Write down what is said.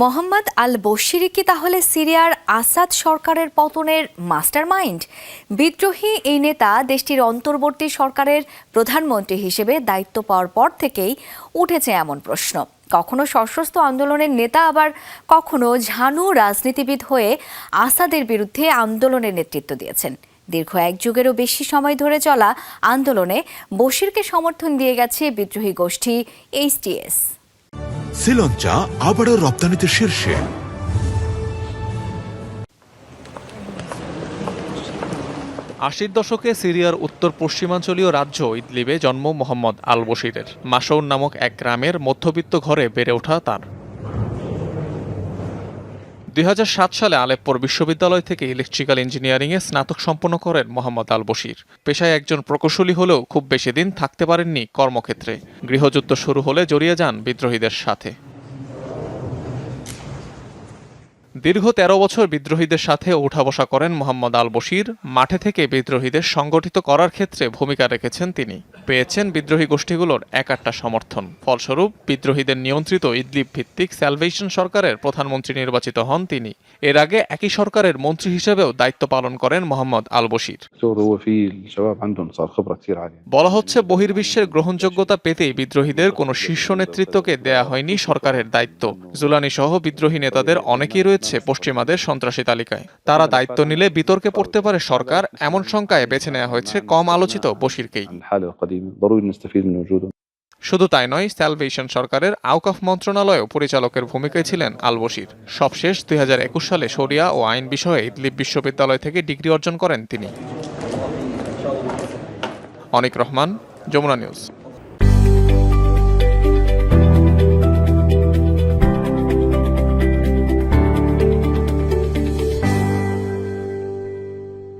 মোহাম্মদ আল বশিরি কি তাহলে সিরিয়ার আসাদ সরকারের পতনের মাস্টারমাইন্ড? বিদ্রোহী এই নেতা দেশটির অন্তর্বর্তী সরকারের প্রধানমন্ত্রী হিসেবে দায়িত্ব পাওয়ার পর থেকেই উঠেছে এমন প্রশ্ন। কখনো সশস্ত্র আন্দোলনের নেতা, আবার কখনো ঝানু রাজনীতিবিদ হয়ে আসাদের বিরুদ্ধে আন্দোলনের নেতৃত্ব দিয়েছেন। দীর্ঘ এক যুগেরও বেশি সময় ধরে চলা আন্দোলনে বশিরকে সমর্থন দিয়ে গেছে বিদ্রোহী গোষ্ঠী এইচটিএস শ্রীলঞ্চা আবারও রপ্তানিতে শীর্ষে। আশির দশকে সিরিয়ার উত্তর পশ্চিমাঞ্চলীয় রাজ্য ইদলিবে জন্ম মোহাম্মদ আল বশিরের মাসৌন নামক এক গ্রামের মধ্যবিত্ত ঘরে বেড়ে ওঠা তার। দুই হাজার সাত সালে আলেপ্পোর বিশ্ববিদ্যালয় থেকে ইলেকট্রিক্যাল ইঞ্জিনিয়ারিংয়ে স্নাতক সম্পন্ন করেন মোহাম্মদ আল বশির। পেশায় একজন প্রকৌশলী হলেও খুব বেশি দিন থাকতে পারেননি কর্মক্ষেত্রে। গৃহযুদ্ধ শুরু হলে জড়িয়ে যান বিদ্রোহীদের সাথে। দীর্ঘ ১৩ বছর বিদ্রোহীদের সাথে ওঠাবসা করেন মোহাম্মদ আল বসির মাঠে থেকে বিদ্রোহীদের সংগঠিত করার ক্ষেত্রে ভূমিকা রেখেছেন তিনি। পেয়েছেন বিদ্রোহী গোষ্ঠীগুলোর এক একটা সমর্থন। ফলস্বরূপ, বিদ্রোহীদের নিয়ন্ত্রিত ইদলিপ ভিত্তিক স্যালভেশন সরকারের প্রধানমন্ত্রী নির্বাচিত হন তিনি। এর আগে একই সরকারের মন্ত্রী হিসেবেও দায়িত্ব পালন করেন মোহাম্মদ আল বসির বলা হচ্ছে, বহির্বিশ্বের গ্রহণযোগ্যতা পেতেই বিদ্রোহীদের কোনো শীর্ষ নেতৃত্বকে দেয়া হয়নি সরকারের দায়িত্ব। জুলানি সহ বিদ্রোহী নেতাদের অনেকেই রয়েছে রয়েছে পশ্চিমাদের সন্ত্রাসী তালিকায়। তারা দায়িত্ব নিলে বিতর্কে পড়তে পারে সরকার, এমন সংখ্যায় বেছে নেওয়া হয়েছে কম আলোচিত বশিরকেই। শুধু তাই নয়, স্যালভেশন সরকারের আউকাফ মন্ত্রণালয়েও পরিচালকের ভূমিকায় ছিলেন আল বশির। সবশেষ দুই হাজার একুশ সালে শরিয়া ও আইন বিষয়ে ইদলিপ বিশ্ববিদ্যালয় থেকে ডিগ্রি অর্জন করেন তিনি। অনিক রহমান, যমুনা নিউজ।